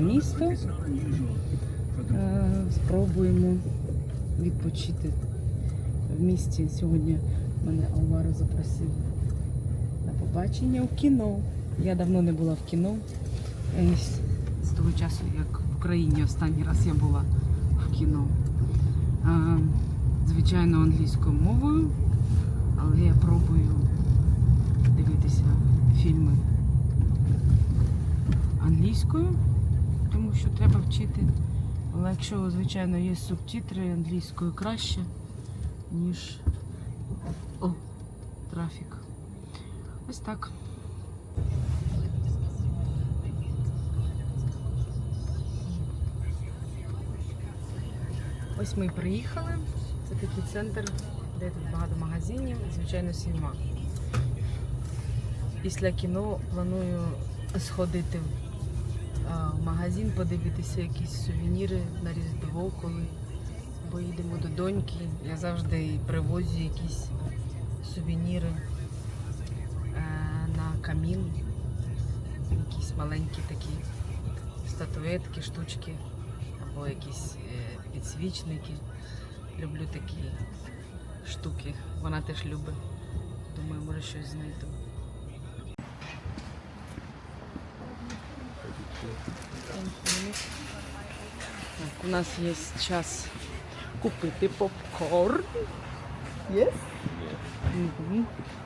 місто. Е, Спробуємо відпочити в місті. Сьогодні мене Алваро запросив на побачення у кіно. Я давно не була в кіно. Е, з- З того часу, як в Україні останній раз я була в кіно. Е, Звичайно, англійською мовою, але я пробую англійською, тому що треба вчити. Але якщо, звичайно, є субтитри англійською краще, ніж о, трафік. Ось так. Ось ми і приїхали. Це такий центр, де тут багато магазинів, звичайно, сінема. Після кіно планую сходити магазин, подивитися якісь сувеніри на Різдво, коли поїдемо до доньки. Я завжди привозю якісь сувеніри е, на камін, якісь маленькі такі статуетки, штучки або якісь е, підсвічники. Люблю такі штуки. Вона теж любить. Думаю, може щось знайду. Так, у нас є час купити попкорн. Yes? Мгм. My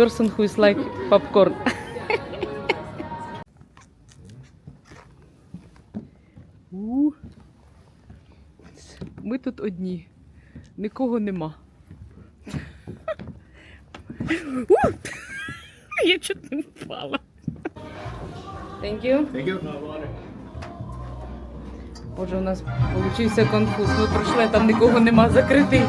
Person who is like popcorn. Ми тут одні. Нікого нема. Я чуть не впала. Thank you. Thank you. Боже, у нас получився конфуз. Ми пройшли, там нікого нема закритий.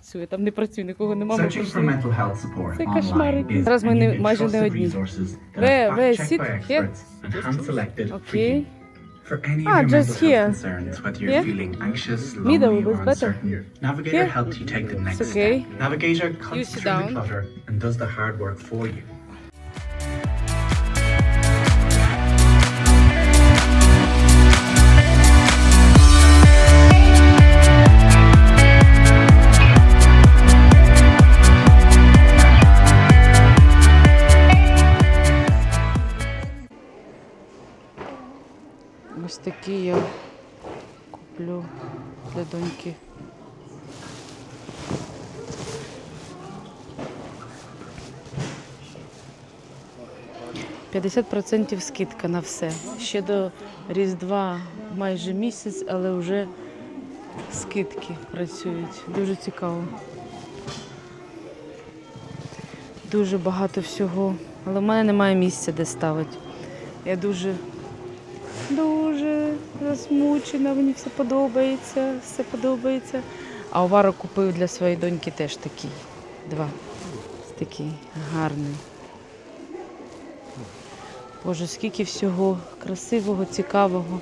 працює, там не працює, нікого нема. Ми Searching for пройшли. mental health support Це online кошмари. is Зараз ми and you не- get майже не trusted одні. resources that Where- are where? fact-checked Sit by here? experts and hand-selected for Окей. you. For any Ah, of your just mental here. health concerns, whether you're Here? feeling anxious, Middle lonely, or was better. uncertain, Navigator Here? helps you take the next It's okay. step. Navigator sit cuts through the down. clutter and does the hard work for you. 50% скидка на все. Ще до Різдва майже місяць, але вже скидки працюють. Дуже цікаво. Дуже багато всього, але в мене немає місця, де ставити. Я дуже дуже засмучена, мені все подобається, все подобається. А Овара купив для своєї доньки теж такий. Два. Такий гарний. Боже, скільки всього красивого, цікавого.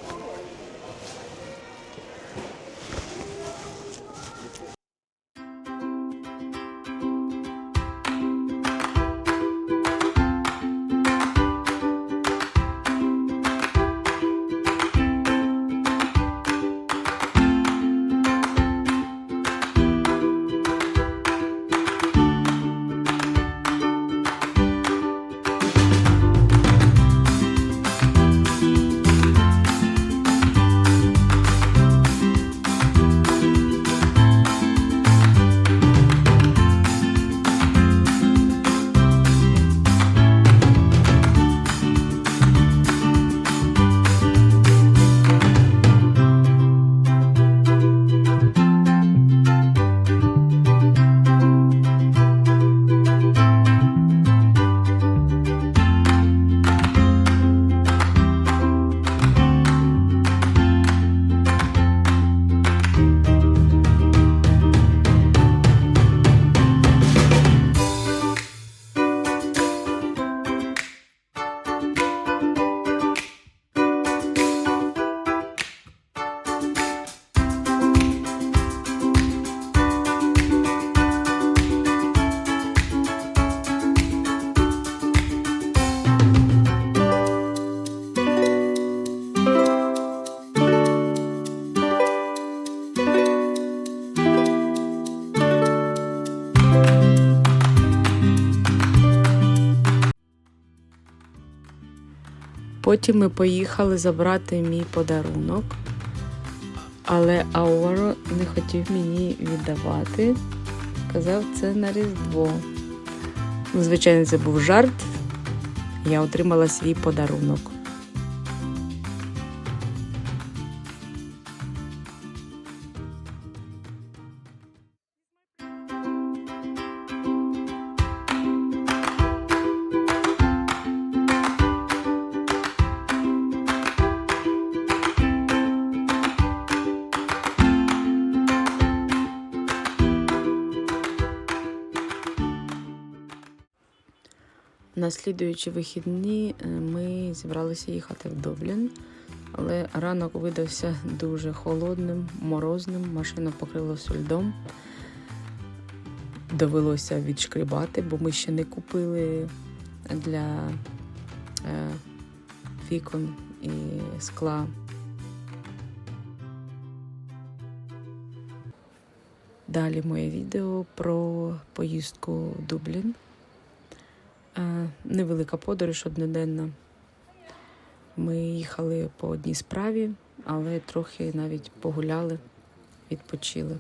Потім ми поїхали забрати мій подарунок, але Ауро не хотів мені віддавати. Казав, це на Різдво. Ну, звичайно, це був жарт. Я отримала свій подарунок. На слідуючі вихідні е, ми зібралися їхати в Дублін, але ранок видався дуже холодним, морозним. Машину покрило всю льдом. Довелося відшкрібати, бо ми ще не купили для е, вікон і скла. Далі моє відео про поїздку в Дублін. Е, Невелика подорож одноденна. Ми їхали по одній справі, але трохи навіть погуляли, відпочили.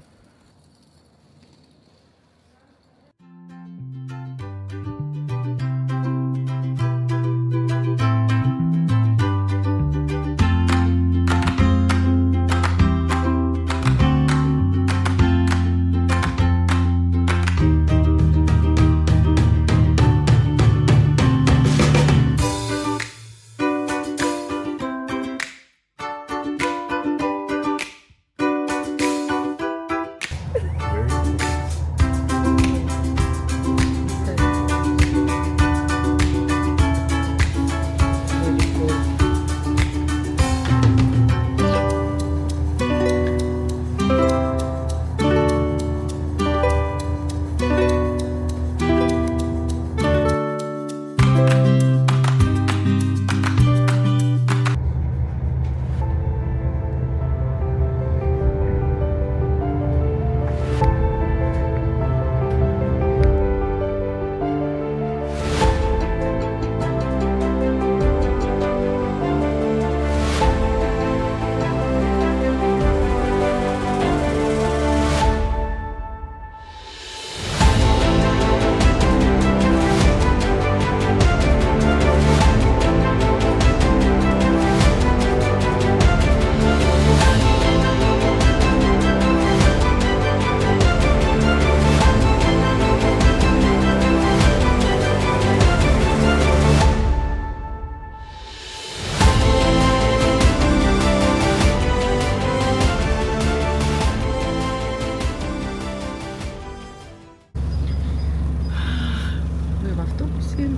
Автобусі.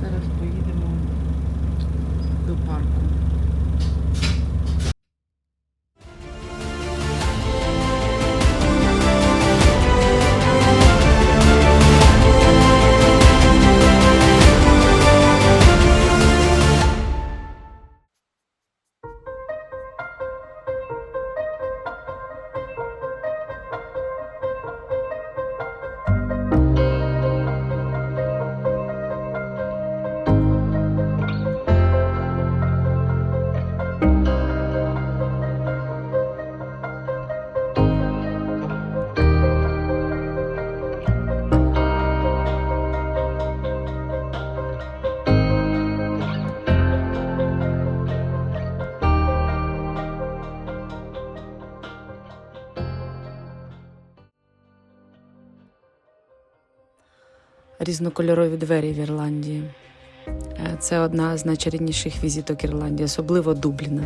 Зараз поїдемо до парку. Різнокольорові двері в Ірландії. Е, Це одна з найчарівніших візиток Ірландії, особливо Дубліна.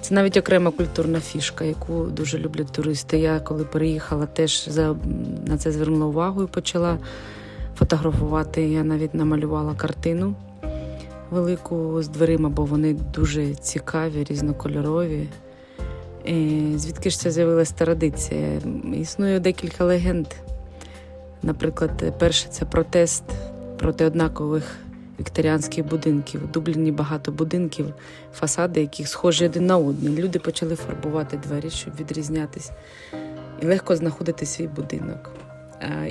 Це навіть окрема культурна фішка, яку дуже люблять туристи. Я коли переїхала, теж на це звернула увагу і почала фотографувати. Я навіть намалювала картину велику з дверима, бо вони дуже цікаві, різнокольорові. І звідки ж це з'явилася традиція? Існує декілька легенд. Наприклад, перше це протест проти однакових вікторіанських будинків. У Дубліні багато будинків, фасади, яких схожі один на один. Люди почали фарбувати двері, щоб відрізнятись, і легко знаходити свій будинок.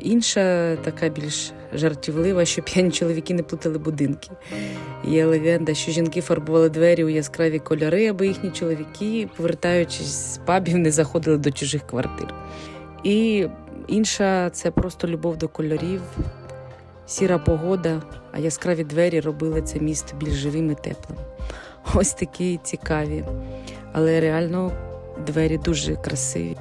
Інша така більш жартівлива, що п'яні чоловіки не плутали будинки. Є легенда, що жінки фарбували двері у яскраві кольори, аби їхні чоловіки, повертаючись з пабів, не заходили до чужих квартир. І інша це просто любов до кольорів, сіра погода, а яскраві двері робили це місто більш живим і теплим. Ось такі цікаві. Але реально двері дуже красиві.